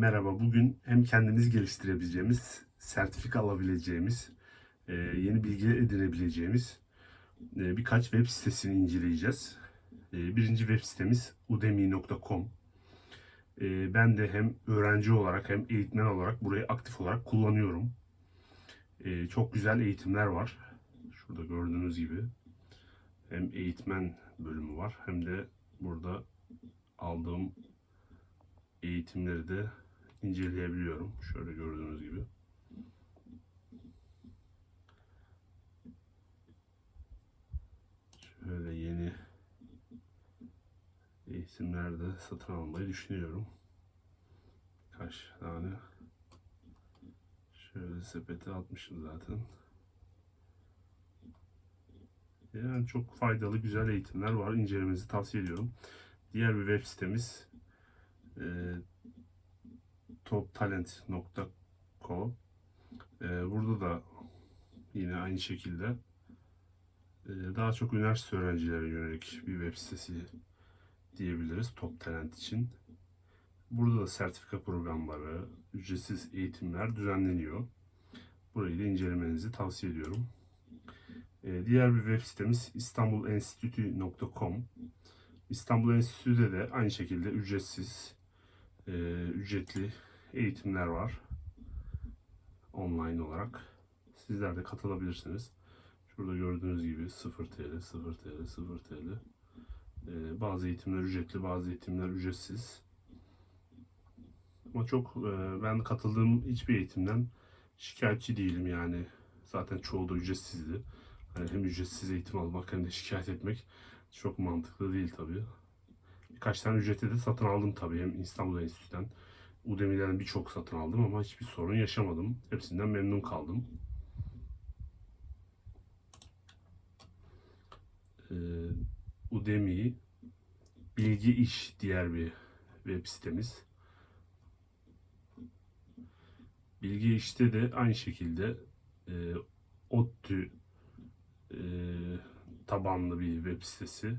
Merhaba, bugün hem kendimiz geliştirebileceğimiz, sertifika alabileceğimiz, e, yeni bilgi edinebileceğimiz e, birkaç web sitesini inceleyeceğiz. E, Birinci web sitemiz udemy.com. Ben de hem öğrenci olarak hem eğitmen olarak burayı aktif olarak kullanıyorum. Çok güzel eğitimler var. Şurada gördüğünüz gibi hem eğitmen bölümü var hem de burada aldığım eğitimleri de inceleyebiliyorum. Şöyle gördüğünüz gibi. Şöyle yeni eğitimler de satın almayı düşünüyorum. Kaç tane şöyle sepete atmışım zaten. Yani çok faydalı, güzel eğitimler var. İncelemenizi tavsiye ediyorum. Diğer bir web sitemiz e, toptalent.co e, Burada da yine aynı şekilde e, daha çok üniversite öğrencilere yönelik bir web sitesi diyebiliriz Top Talent için. Burada da sertifika programları, ücretsiz eğitimler düzenleniyor. Burayı da incelemenizi tavsiye ediyorum. E, diğer bir web sitemiz istanbulenstitü.com İstanbul Enstitü'de de aynı şekilde ücretsiz, e, ücretli eğitimler var. Online olarak. Sizler de katılabilirsiniz. Şurada gördüğünüz gibi 0 TL, 0 TL, 0 TL. E, bazı eğitimler ücretli, bazı eğitimler ücretsiz. Ama çok e, ben katıldığım hiçbir eğitimden şikayetçi değilim yani. Zaten çoğu da ücretsizdi. Hani hem ücretsiz eğitim almak hem de şikayet etmek çok mantıklı değil tabii. Birkaç tane ücretli de satın aldım tabii. Hem İstanbul Enstitü'den, Udemy'den birçok satın aldım ama hiçbir sorun yaşamadım. Hepsinden memnun kaldım. Ee, Udemy, Bilgi İş diğer bir web sitemiz. Bilgi İş'te de aynı şekilde e, ODTÜ e, tabanlı bir web sitesi.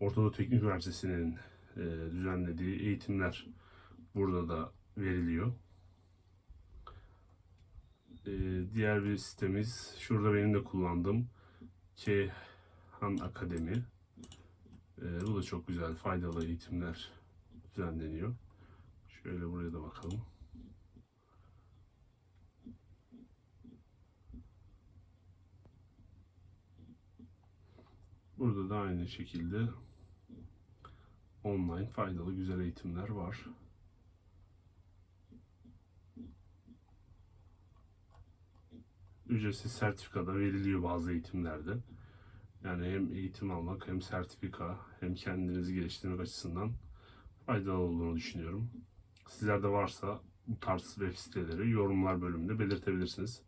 Ortadoğu Teknik Üniversitesi'nin e, düzenlediği eğitimler burada da veriliyor. E, diğer bir sitemiz, şurada benim de kullandığım Kehan Akademi. E, bu da çok güzel, faydalı eğitimler düzenleniyor. Şöyle buraya da bakalım. Burada da aynı şekilde online faydalı güzel eğitimler var. Ücretsiz sertifika da veriliyor bazı eğitimlerde. Yani hem eğitim almak hem sertifika hem kendinizi geliştirmek açısından faydalı olduğunu düşünüyorum. Sizlerde varsa bu tarz web siteleri yorumlar bölümünde belirtebilirsiniz.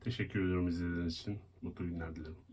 Teşekkür ediyorum izlediğiniz için. Mutlu günler dilerim.